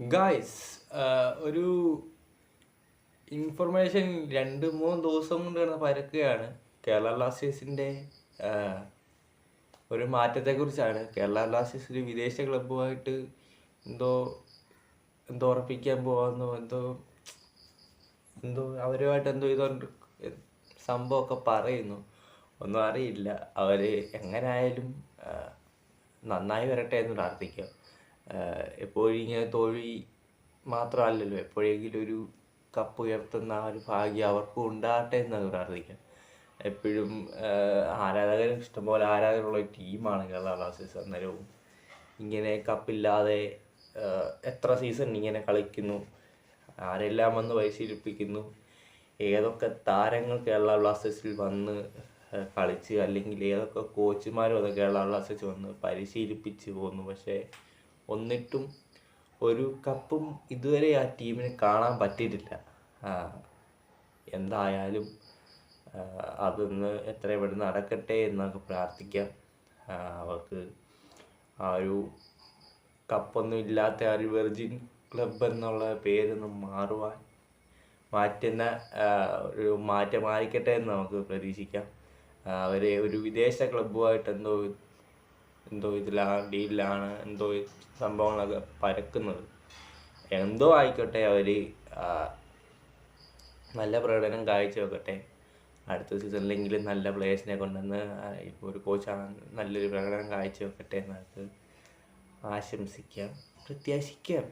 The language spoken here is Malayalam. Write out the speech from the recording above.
ഗായ്സ് ഒരു ഇൻഫർമേഷൻ രണ്ട് മൂന്ന് ദിവസം കൊണ്ട് കിടന്ന് പരക്കുകയാണ്. കേരള ബ്ലാസ്റ്റേഴ്സിന്റെ ഒരു മാറ്റത്തെക്കുറിച്ചാണ്. കേരള ബ്ലാസ്റ്റേഴ്സ് ഒരു വിദേശ ക്ലബ്ബുമായിട്ട് എന്തോ എന്തോ ഉറപ്പിക്കാൻ പോകാമെന്നോ എന്തോ എന്തോ അവരുമായിട്ട് എന്തോ ഇതുകൊണ്ട് സംഭവമൊക്കെ പറയുന്നു. ഒന്നും അറിയില്ല. അവർ എങ്ങനായാലും ആ, നന്നായി വരട്ടെ എന്ന് പ്രാർത്ഥിക്കാം എപ്പോഴും ഇങ്ങനെ തോൽവി മാത്രമല്ലല്ലോ എപ്പോഴെങ്കിലും ഒരു കപ്പ് ഉയർത്തുന്ന ആ ഒരു ഭാഗ്യം അവർക്കും ഉണ്ടാകട്ടെ എന്ന് പ്രാർത്ഥിക്കാം എപ്പോഴും ആരാധകരും ഇഷ്ടംപോലെ ആരാധകരുള്ള ഒരു ടീമാണ് കേരള ബ്ലാസ്റ്റേഴ്സ് അന്നേരവും. ഇങ്ങനെ കപ്പില്ലാതെ എത്ര സീസൺ ഇങ്ങനെ കളിക്കുന്നു ആരെല്ലാം വന്ന് പരിശീലിപ്പിക്കുന്നു ഏതൊക്കെ താരങ്ങൾ കേരള ബ്ലാസ്റ്റേഴ്സിൽ വന്ന് കളിച്ച് അല്ലെങ്കിൽ ഏതൊക്കെ കോച്ചുമാരും അത് കേരള ബ്ലാസ്റ്റേഴ്സ് വന്ന് പരിശീലിപ്പിച്ച് പോകുന്നു പക്ഷേ ഒന്നിട്ടും ഒരു കപ്പും ഇതുവരെ ആ ടീമിന് കാണാൻ പറ്റിയിട്ടില്ല. എന്തായാലും അതൊന്ന് എത്രയും ഇവിടെ നടക്കട്ടെ എന്നൊക്കെ പ്രാർത്ഥിക്കാം. അവർക്ക് ആ ഒരു കപ്പൊന്നും ഇല്ലാത്ത ആ ഒരു വെർജിൻ ക്ലബ് എന്നുള്ള പേരൊന്ന് മാറുവാൻ മാറ്റുന്ന ഒരു മാറ്റമായിരിക്കട്ടെ എന്ന് നമുക്ക് പ്രതീക്ഷിക്കാം. അവരെ ഒരു വിദേശ ക്ലബ്ബുമായിട്ട് എന്തോ എന്തോ ഇതിലാണ് ഡീലിലാണ് എന്തോ സംഭവങ്ങളൊക്കെ പരക്കുന്നത്. എന്തോ ആയിക്കോട്ടെ അവർ നല്ല പ്രകടനം കാഴ്ച വെക്കട്ടെ അടുത്ത സീസണിലെങ്കിലും നല്ല പ്ലേയേഴ്സിനെ കൊണ്ടുവന്ന് ഒരു കോച്ചാണ് നല്ലൊരു പ്രകടനം കാഴ്ച വെക്കട്ടെ എന്നൊക്കെ ആശംസിക്കാം പ്രത്യാശിക്കാം.